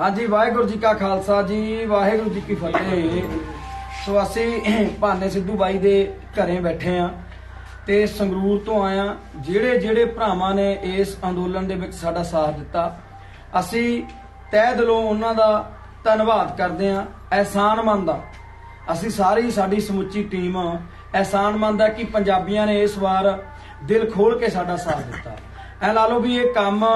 ਹਾਂਜੀ, ਵਾਹਿਗੁਰੂ ਜੀ ਕਾ ਖਾਲਸਾ ਜੀ, ਵਾਹਿਗੁਰੂ ਜੀ ਕੀ ਫਤਿਹ। ਸੋ ਅਸੀਂ ਭਾਨੇ ਸਿੱਧੂ ਬਾਈ ਦੇ ਘਰੇ ਬੈਠੇ ਆ ਤੇ ਸੰਗਰੂਰ ਤੋਂ ਆਇਆ ਜਿਹੜੇ ਜਿਹੜੇ ਭਰਾਵਾਂ ਨੇ ਇਸ ਅੰਦੋਲਨ ਦੇ ਵਿੱਚ ਸਾਡਾ ਸਾਥ ਦਿੱਤਾ, ਅਸੀਂ ਤਹਿ ਦਿਲੋਂ ਉਹਨਾਂ ਦਾ ਧੰਨਵਾਦ ਕਰਦੇ ਆ। ਅਹਿਸਾਨਮੰਦ ਆ। ਅਸੀਂ ਸਾਰੀ ਸਾਡੀ ਸਮੁੱਚੀ ਟੀਮ ਅਹਿਸਾਨਮੰਦ ਮੰਨਦਾ ਕਿ ਪੰਜਾਬੀਆਂ ਨੇ ਇਸ ਵਾਰ ਦਿਲ ਖੋਲ ਕੇ ਸਾਡਾ ਸਾਥ ਦਿੱਤਾ। ਐ ਲਾ ਲਓ ਵੀ ਇਹ ਕੰਮ,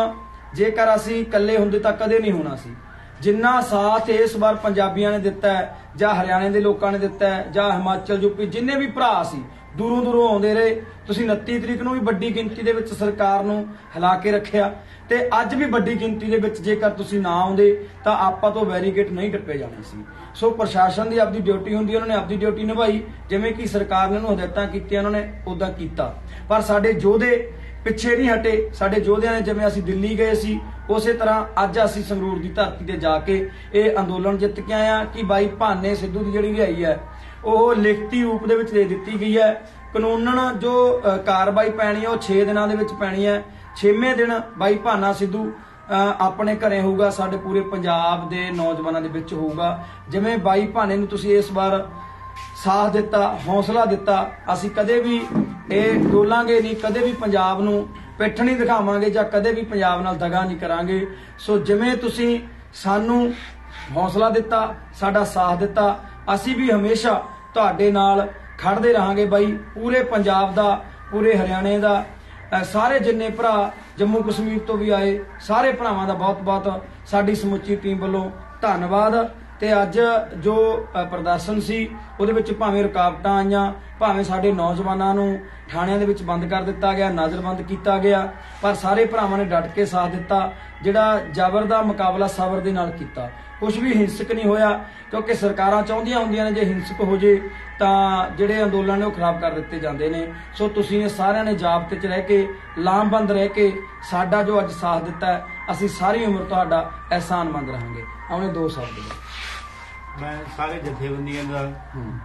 ਜੇਕਰ ਅਸੀਂ ਇਕੱਲੇ ਹੁੰਦੇ ਤਾਂ ਕਦੇ ਨਹੀਂ ਹੋਣਾ ਸੀ। ਜਿੰਨਾ ਸਾਥ ਇਸ ਵਾਰ ਪੰਜਾਬੀਆਂ ਨੇ ਦਿੱਤਾ ਹੈ, ਜਾਂ ਹਰਿਆਣੇ ਦੇ ਲੋਕਾਂ ਨੇ ਦਿੱਤਾ ਹੈ, ਜਾਂ ਹਿਮਾਚਲ ਯੂਪੀ ਜਿੰਨੇ ਵੀ ਭਰਾ ਸੀ, ਦੂਰੋਂ ਦੂਰੋਂ ਆਉਂਦੇ ਰਹੇ। ਤੁਸੀਂ 29 ਤਰੀਕ ਨੂੰ ਵੀ ਵੱਡੀ ਗਿਣਤੀ ਦੇ ਵਿੱਚ ਸਰਕਾਰ ਨੂੰ ਹਿਲਾ ਕੇ ਰੱਖਿਆ। ਤੇ ਅੱਜ ਵੀ ਵੱਡੀ ਗਿਣਤੀ ਦੇ ਵਿੱਚ ਜੇਕਰ ਤੁਸੀਂ ਨਾ ਆਉਂਦੇ, ਤਾਂ ਆਪਾਂ ਤੋਂ ਵੈਰੀਗੇਟ ਨਹੀਂ ਟੱਪੇ ਜਾਣੇ ਸੀ। ਸੋ ਪ੍ਰਸ਼ਾਸਨ ਦੀ ਆਪਦੀ ਡਿਊਟੀ ਹੁੰਦੀ ਉਹਨਾਂ ਨੇ ਆਪਦੀ ਡਿਊਟੀ ਨਿਭਾਈ। ਜਿਵੇਂ ਕਿ ਸਰਕਾਰ ਨੇ ਉਹਨੂੰ ਹਦਾਇਤਾਂ ਕੀਤੀਆਂ, ਉਹਨਾਂ ਨੇ ਉਦਾਂ ਕੀਤਾ। ਪਰ ਸਾਡੇ ਯੋਧੇ ਪਿੱਛੇ ਨਹੀਂ ਹਟੇ। ਸਾਡੇ ਯੋਧਿਆਂ ਨੇ ਜਿਵੇਂ ਅਸੀਂ ਦਿੱਲੀ ਗਏ ਸੀ, ਉਸੇ ਤਰ੍ਹਾਂ ਅੱਜ ਅਸੀਂ ਸੰਗਰੂਰ ਦੀ ਧਰਤੀ ਤੇ ਜਾ ਕੇ ਇਹ ਅੰਦੋਲਨ ਜਿੱਤ ਕੇ ਆਏ ਕਿ ਬਾਈ ਭਾਨੇ ਸਿੱਧੂ ਦੀ ਜਿਹੜੀ ਰਿਹਾਈ ਹੈ, ਉਹ ਲਿਖਤੀ ਰੂਪ ਦੇ ਵਿੱਚ ਦੇ ਦਿੱਤੀ ਗਈ ਹੈ। ਕਾਨੂੰਨਨ ਜੋ ਕਾਰਵਾਈ ਪੈਣੀ ਹੈ, ਉਹ 6 ਦਿਨਾਂ ਦੇ ਵਿੱਚ ਪੈਣੀ ਹੈ। 6ਵੇਂ ਦਿਨ ਬਾਈ ਭਾਨਾ ਸਿੱਧੂ ਆਪਣੇ ਘਰੇ ਹੋਊਗਾ, ਸਾਡੇ ਪੂਰੇ ਪੰਜਾਬ ਦੇ ਨੌਜਵਾਨਾਂ ਦੇ ਵਿੱਚ ਹੋਊਗਾ। ਜਿਵੇਂ ਬਾਈ ਭਾਨੇ ਨੂੰ ਤੁਸੀਂ ਇਸ ਵਾਰ ਸਾਥ ਦਿੱਤਾ, ਹੌਸਲਾ ਦਿੱਤਾ, ਅਸੀਂ ਕਦੇ ਵੀ ਇਹ ਡੋਲਾਂਗੇ ਨਹੀਂ, ਕਦੇ ਵੀ ਪੰਜਾਬ ਨੂੰ ਪਿੱਠ ਨਹੀਂ ਦਿਖਾਵਾਂਗੇ ਜਾਂ ਕਦੇ ਵੀ ਪੰਜਾਬ ਨਾਲ ਦਗਾ ਨਹੀਂ ਕਰਾਂਗੇ। ਸੋ ਜਿਵੇਂ ਤੁਸੀਂ ਸਾਨੂੰ ਹੌਸਲਾ ਦਿੱਤਾ, ਸਾਡਾ ਸਾਥ ਦਿੱਤਾ, ਅਸੀਂ ਵੀ ਹਮੇਸ਼ਾ ਤੁਹਾਡੇ ਨਾਲ ਖੜਦੇ ਰਹਾਂਗੇ ਬਾਈ। ਪੂਰੇ ਪੰਜਾਬ ਦਾ, ਪੂਰੇ ਹਰਿਆਣੇ ਦਾ ਸਾਰੇ ਜਿੰਨੇ ਭਰਾ ਜੰਮੂ ਕਸ਼ਮੀਰ ਤੋਂ ਵੀ ਆਏ, ਸਾਰੇ ਭਰਾਵਾਂ ਦਾ ਬਹੁਤ-ਬਹੁਤ ਸਾਡੀ ਸਮੁੱਚੀ ਟੀਮ ਵੱਲੋਂ ਧੰਨਵਾਦ। ਤੇ ਅੱਜ ਜੋ ਪ੍ਰਦਰਸ਼ਨ ਸੀ, ਉਹਦੇ ਵਿੱਚ ਭਾਵੇਂ ਰੁਕਾਵਟਾਂ ਆਈਆਂ ਭਾਵੇਂ ਸਾਡੇ ਨੌਜਵਾਨਾਂ ਨੂੰ ਥਾਣਿਆਂ ਦੇ ਵਿੱਚ ਬੰਦ ਕਰ ਦਿੱਤਾ ਗਿਆ ਨਜ਼ਰਬੰਦ ਕੀਤਾ ਗਿਆ ਪਰ ਸਾਰੇ ਭਰਾਵਾਂ ਨੇ ਡਟ ਕੇ ਸਾਥ ਦਿੱਤਾ ਜਿਹੜਾ ਜ਼ਬਰ ਦਾ ਮੁਕਾਬਲਾ ਸਬਰ ਦੇ ਨਾਲ ਕੀਤਾ। ਕੁਝ ਵੀ ਹਿੰਸਕ ਨਹੀਂ ਹੋਇਆ ਕਿਉਂਕਿ ਸਰਕਾਰਾਂ ਚਾਹੁੰਦੀਆਂ ਹੁੰਦੀਆਂ ਨੇ ਜੇ ਹਿੰਸਕ ਹੋ ਜੇ ਤਾਂ ਜਿਹੜੇ ਅੰਦੋਲਨ ਨੇ ਉਹ ਖਰਾਬ ਕਰ ਦਿੱਤੇ ਜਾਂਦੇ ਨੇ। ਸੋ ਤੁਸੀਂ ਇਹ ਸਾਰਿਆਂ ਨੇ ਜਾਬਤੇ 'ਚ ਰਹਿ ਕੇ ਲਾਮਬੰਦ ਰਹਿ ਕੇ ਸਾਡਾ ਜੋ ਅੱਜ ਸਾਥ ਦਿੱਤਾ ਅਸੀਂ ਸਾਰੀ ਉਮਰ ਤੁਹਾਡਾ ਅਹਿਸਾਨਮੰਦ ਰਹਾਂਗੇ। ਆਉਣੇ ਦੋ ਸ਼ਬਦ। ਮੈਂ ਸਾਰੇ ਜਥੇਬੰਦੀਆਂ ਦਾ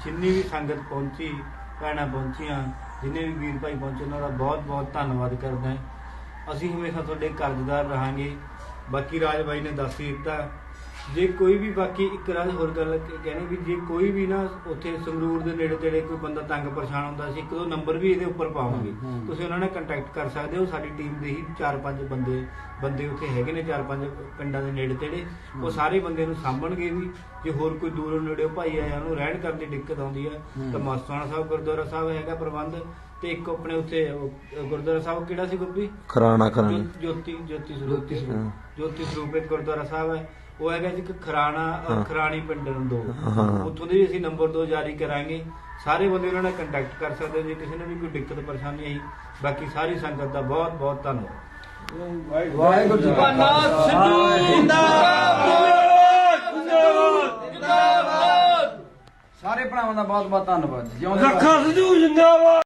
ਜਿੰਨੀ ਵੀ ਸੰਗਤ ਪਹੁੰਚੀ ਭੈਣਾਂ ਪਹੁੰਚੀਆਂ, ਜਿੰਨੇ ਵੀ ਵੀਰ ਭਾਈ ਪਹੁੰਚੇ, ਉਹਨਾਂ ਦਾ ਬਹੁਤ ਬਹੁਤ ਧੰਨਵਾਦ ਕਰਦਾ ਹਾਂ। ਅਸੀਂ ਹਮੇਸ਼ਾ ਤੁਹਾਡੇ ਕਰਜ਼ਦਾਰ ਰਹਾਂਗੇ। ਬਾਕੀ ਰਾਜ ਬਾਈ ਨੇ ਦੱਸ ਹੀ ਦਿੱਤਾ ਜੇ ਕੋਈ ਵੀ ਬਾਕੀ ਇੱਕ ਰਾਜ ਹੋਰ ਗੱਲ ਕ- ਕਹਿਣੀ ਵੀ ਜੇ ਕੋਈ ਵੀ ਨਾ ਉੱਥੇ ਸੰਗਰੂਰ ਦੇ ਨੇੜੇ ਤੇੜੇ ਕੋਈ ਬੰਦਾ ਤੰਗ ਪਰੇਸ਼ਾਨ ਹੁੰਦਾ ਸੀ ਇੱਕ ਦੋ ਨੰਬਰ ਵੀ ਇਹਦੇ ਉੱਪਰ ਪਾਵਾਂਗੇ। ਤੁਸੀਂ ਉਹਨਾਂ ਨਾਲ ਕੰਟੈਕਟ ਕਰ ਸਕਦੇ ਹੋ ਸਾਡੀ ਟੀਮ ਦੇ ਹੀ 4-5 ਬੰਦੇ ਬੰਦੇ ਉੱਥੇ ਹੈਗੇ ਨੇ 4-5 ਪਿੰਡਾਂ ਦੇ ਨੇੜੇ ਤੇੜੇ। ਉਹ ਸਾਰੇ ਬੰਦੇ ਨੂੰ ਸਾਂਭਣਗੇ ਵੀ ਜੇ ਹੋਰ ਕੋਈ ਦੂਰੋਂ ਨੇੜੇ ਭਾਈ ਆਇਆ ਉਹਨੂੰ ਰਹਿਣ ਕਰਨ ਦੀ ਦਿੱਕਤ ਆਉਂਦੀ ਹੈ। ਤਾਂ ਮਸਤਾਨਾ ਸਾਹਿਬ ਗੁਰਦੁਆਰਾ ਸਾਹਿਬ ਹੈਗਾ ਪ੍ਰਬੰਧ ਤੇ ਇੱਕ ਆਪਣੇ ਉੱਥੇ ਗੁਰਦੁਆਰਾ ਸਾਹਿਬ ਕਿਹੜਾ ਸੀ ਗੁੱਪੀ ਖਰਾਣਾ ਖਰਾਣਾ। ਜੋਤੀ ਜੋਤੀ ਸਰੂਪ ਜੋਤੀ ਸਰੂਪ। ਜੋਤੀ ਸਰੂਪ ਇੱਕ ਗੁਰਦੁਆਰਾ ਸਾਹਿਬ ਹੈ। ਉਹ ਹੈਗਾ ਜੀ ਇੱਕ ਖਰਾਣਾ। ਖਰਾਣੀ ਪਿੰਡ ਨੂੰ ਦੋ। ਉੱਥੋਂ ਦੇ ਵੀ ਅਸੀਂ ਨੰਬਰ 2 ਜਾਰੀ ਕਰਾਂਗੇ। ਸਾਰੇ ਬੰਦੇ ਉਹਨਾਂ ਨਾਲ ਕੰਟੈਕਟ ਕਰ ਸਕਦੇ ਜੇ ਕਿਸੇ ਨੂੰ ਵੀ ਕੋਈ ਦਿੱਕਤ ਪਰੇਸ਼ਾਨੀ ਆਈ ਬਾਕੀ ਸਾਰੀ ਸੰਗਤ ਦਾ ਬਹੁਤ ਬਹੁਤ ਧੰਨਵਾਦ। ਵਾਹਿਗੁਰੂ ਜੀ ਕਾ ਖਾਲਸਾ। ਸਾਰੇ ਭਰਾਵਾਂ ਦਾ ਬਹੁਤ ਬਹੁਤ ਧੰਨਵਾਦ ਜੀ। ਜਿਉਂਦੇ ਰਹੋ। ਲੱਖਾਂ ਸਿੱਧੂ ਜਿੰਦਾਬਾਦ।